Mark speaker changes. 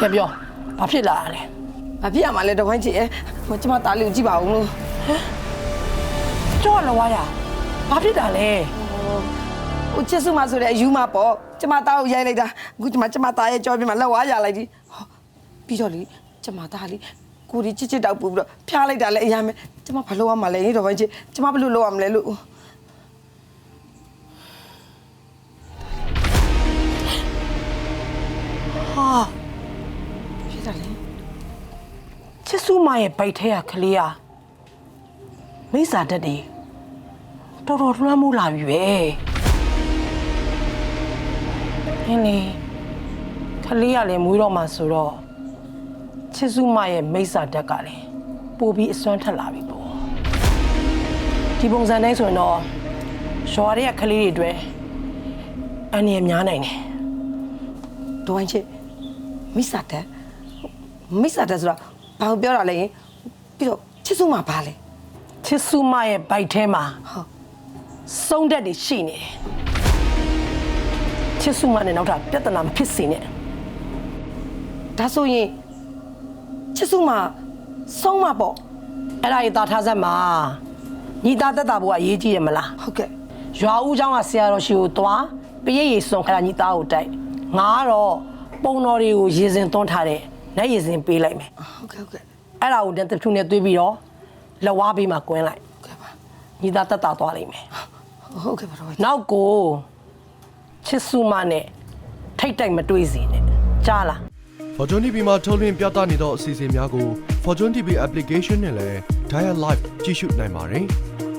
Speaker 1: ကဲပြောဘာဖြစ်လာတာလဲ။
Speaker 2: ဘာဖြစ်ရမှာလဲတဝိုင်းချစ်ရဲ့။ဟိုကျမသားလေးကိုကြည့်ပါဦးလို့
Speaker 1: ကြောက်လဝါရဘာဖြစ်တာလဲ။
Speaker 2: ဟိုချစ်စုမဆိုတဲ့အယူမပေါ့။ကျမသားကိုရိုက်လိုက်တာ။အခုကျမကျမသားရဲ့ကြောပြမှာလက်ဝါးရလိုက်ဒီ။ဟောပြီးတော့လေကျမသားလေးကိုဒီချစ်ချစ်တောက်ပူပြီးတော့ဖျားလိုက်တာလည်းအရင်ပဲ။ကျမဘာလုပ်ရမှာလဲတဝိုင်းချစ်။ကျမဘယ်လိုလုပ်ရမလဲလို့။
Speaker 1: ဟာ
Speaker 2: ဖြစ် တာလေ
Speaker 1: ချစ်စုမရဲ့ဗိုက်ထဲကကလေးอ่ะမိစ္ဆာတက်တယ်တော်တော်လွှမ်းမိုးလာပြီပဲနင်းနေကလေးကလည်းမွေးတော့မှဆိုတော့ချစ်စုမရဲ့မိစ္ဆာတက်ကလည်းပို့ပြီးအစွမ်းထက်လာပြီပေါ့ဒီပုံစံတိုင်းဆိုရင်တော့ရွာတွေကကလေးတွေအတွက်အန္တရာယ်များနိုင်တယ်
Speaker 2: ဒဝိုင်းချစ်မိစ္ဆာတက် မိစ္ဆာတက်ဆိုတော့ဘာကိုပြောတာလဲယင်ပြီးတော့ချစ်စုမဘာလဲ
Speaker 1: ချစ်စုမရဲ့ဗိုက်ထဲမှာ
Speaker 2: ဟုတ်
Speaker 1: စုံတက်တွေရှိနေတယ်ချစ်စုမနဲ့နောက်ထပ်ပြဿနာမဖြစ်စေနဲ့
Speaker 2: ဒါဆိုရင်ချစ်စုမဆုံးမပေါ့
Speaker 1: အဲ့ဒါရေးသားထားစက်မှာညီသားတက်တာဘုရားရေးကြည့်ရမလား
Speaker 2: ဟုတ်ကဲ့
Speaker 1: ရွာဦးเจ้าကဆရာတော်ရှိကိုသွားပရိတ်ရေစုံခါညီသားကိုတိုက်ငါကတော့ပုံတော်တွေကိုရေစင်သွန်းထားတဲ့ လက်ရေစင်ပေးလိုက်မယ်
Speaker 2: ဟုတ်ကဲ့ဟုတ်ကဲ့
Speaker 1: အဲ့ဒါကိုတတစ်ထုနဲ့သွေးပြီးတော့လက်ဝါးပေးမှကွင်းလိုက်
Speaker 2: ဟုတ်ကဲ့ပါ
Speaker 1: ညီသားတက်တာသွားလိမ့်မယ်
Speaker 2: ဟုတ်ကဲ့ပါတော့
Speaker 1: နောက်ကိုချစ်စုမနဲ့ထိတ်တိုက်မတွေးစီနဲ့ကြားလား
Speaker 3: Fortune TV မှာထုတ်လွှင့်ပြသနေသောအစီအစဉ်များကို Fortune TV application နဲ့လည်း Dial Live ကြည့်ရှုနိုင်ပါတယ်။